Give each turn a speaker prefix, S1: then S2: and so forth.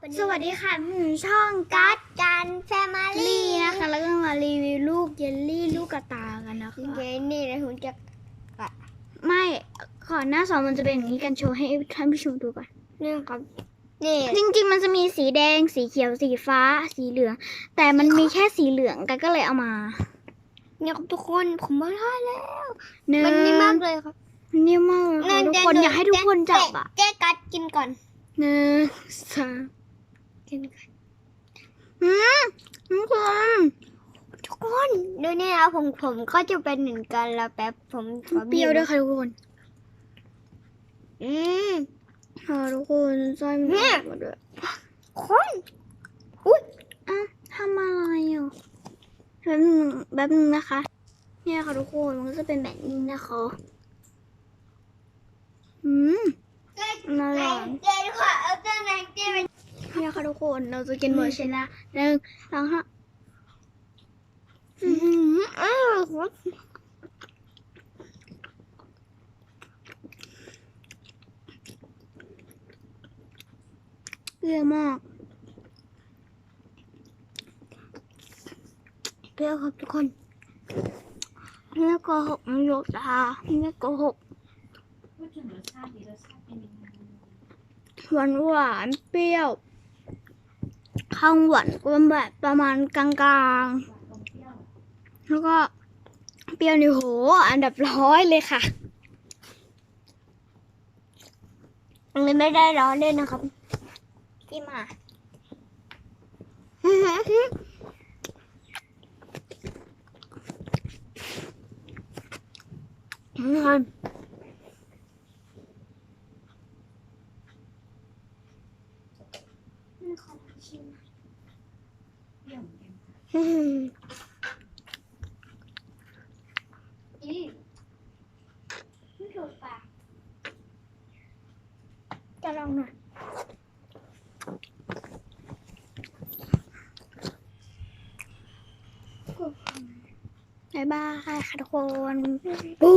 S1: สวัสดีค่ะหนูช่องกัด
S2: กันแฟมา
S1: ลี่
S2: ลี่
S1: นะคะแล้วก็มารีวิวลูกเยลลี่ลูกกระตากันนะคะ
S2: เจนี่นะผมจะ
S1: ไม่ก่อนหน้าสองมันจะเป็นอย่างนี้กันโชว์ให้ท่านผู้ชมดูก่อน
S2: นี่ครับนี่
S1: จริงๆมันจะมีสีแดงสีเขียวสีฟ้าสีเหลือง แต่มันมีแค่สีเหลืองกันก็เลยเอามา
S2: เนี่ยครับทุกคนผมมาได้แล้ว
S1: เนื้อ
S2: มันนี่มากเลยครับ
S1: มันนิ่มมากเลยค่ะทุกคนอยากให้ทุกคนจับอะ
S2: เจ๊กัดกินก่อน
S1: หนึ่งสอง
S2: กินก่อน
S1: อืมทุกคน
S2: ทุกคนดูนี่นะผมผมก็จะเป็นเหมือนกันแล้วแป๊บผมขอ
S1: เปรี้ยวด้วยค่ะทุกคน
S2: อืม
S1: ค่ะทุกคนไส้มัน
S2: เนี่
S1: อยอกมาด้วย
S2: คนอุ้ย
S1: อะทำอะไรอะแป๊บนึงแป๊บนึงนะคะ เนี่ยค่ะทุกคนมันก็จะเป็นแบบนี้นะคะอืมน่ารัก
S2: นี่
S1: ยค่ะทุกคน เราจะกินหมดใช่ไหมหนึ่งสองห้าอือหือ
S2: อ้าวครับ
S1: เปรี้ยวมาก
S2: เปรี้ยวครับทุกคน
S1: เนี่ยโกหกมันหยกตาเนี่ยโกหก
S3: พูดถึงรสชาติดีรสชาติเป็นยังไง
S1: หวานหวานๆเปรี้ยว ข้างหวานก็แบบประมาณกลางๆ แล้วก็เปรี้ยวนี่โห อันดับร้อยเลยค่ะ
S2: อันนี้ไม่ได้ร้อนเลยนะครับ
S1: พี่มา
S2: ทุ กคน
S3: เปรี้ยวเหมือนกัน
S2: อืม
S3: อี
S1: ไม่ถูกปากจะลองหน่อยบ๊ายบายค่ะทุกคน
S2: ปู